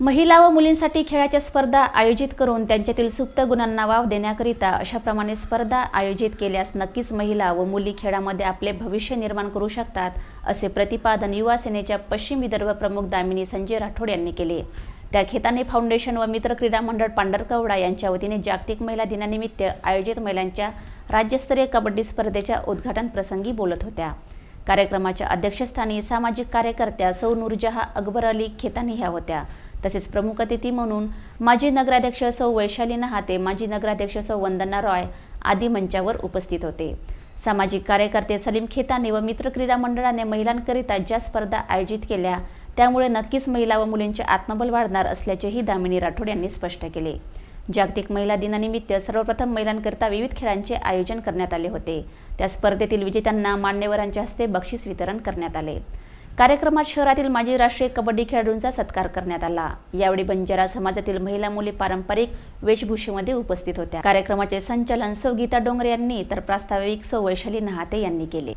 महिला व मुलींसाठी खेळाच्या स्पर्धा आयोजित करून त्यांच्यातील सुप्त गुणांना वाव देण्याकरिता अशाप्रमाणे स्पर्धा आयोजित केल्यास नक्कीच महिला व मुली खेळामध्ये आपले भविष्य निर्माण करू शकतात असे प्रतिपादन युवा सेनेच्या पश्चिम विदर्भ प्रमुख दामिनी संजय राठोड यांनी केले. त्या खेताने फाउंडेशन व मित्र क्रीडा मंडळ पांढरकवडा यांच्या वतीने जागतिक महिला दिनानिमित्त आयोजित महिलांच्या राज्यस्तरीय कबड्डी स्पर्धेच्या उद्घाटन प्रसंगी बोलत होत्या. कार्यक्रमाच्या अध्यक्षस्थानी सामाजिक कार्यकर्त्या सौ नूरजहा अकबर अली खेतानी ह्या होत्या. तसेच प्रमुख अतिथी म्हणून माजी नगराध्यक्ष सौ वैशाली नहाते माजी नगराध्यक्ष सौ वंदना रॉय आदी मंचावर उपस्थित होते. सामाजिक कार्यकर्ते सलीम खेताने व मित्र क्रीडा मंडळाने महिलांकरिता ज्या स्पर्धा आयोजित केल्या त्यामुळे नक्कीच महिला व मुलींचे आत्मबल वाढणार असल्याचेही दामिनी राठोड यांनी स्पष्ट केले. जागतिक महिला दिनानिमित्त सर्वप्रथम महिलांकरिता विविध खेळांचे आयोजन करण्यात आले होते. त्या स्पर्धेतील विजेत्यांना मान्यवरांच्या हस्ते बक्षीस वितरण करण्यात आले. कार्यक्रमात शहरातील माजी राष्ट्रीय कबड्डी खेळाडूंचा सत्कार करण्यात आला. यावेळी बंजारा समाजातील महिला मुली पारंपरिक वेशभूषेमध्ये उपस्थित होत्या. कार्यक्रमाचे संचालन सौ गीता डोंगरे यांनी तर प्रास्ताविक सौ वैशाली नहाते यांनी केले.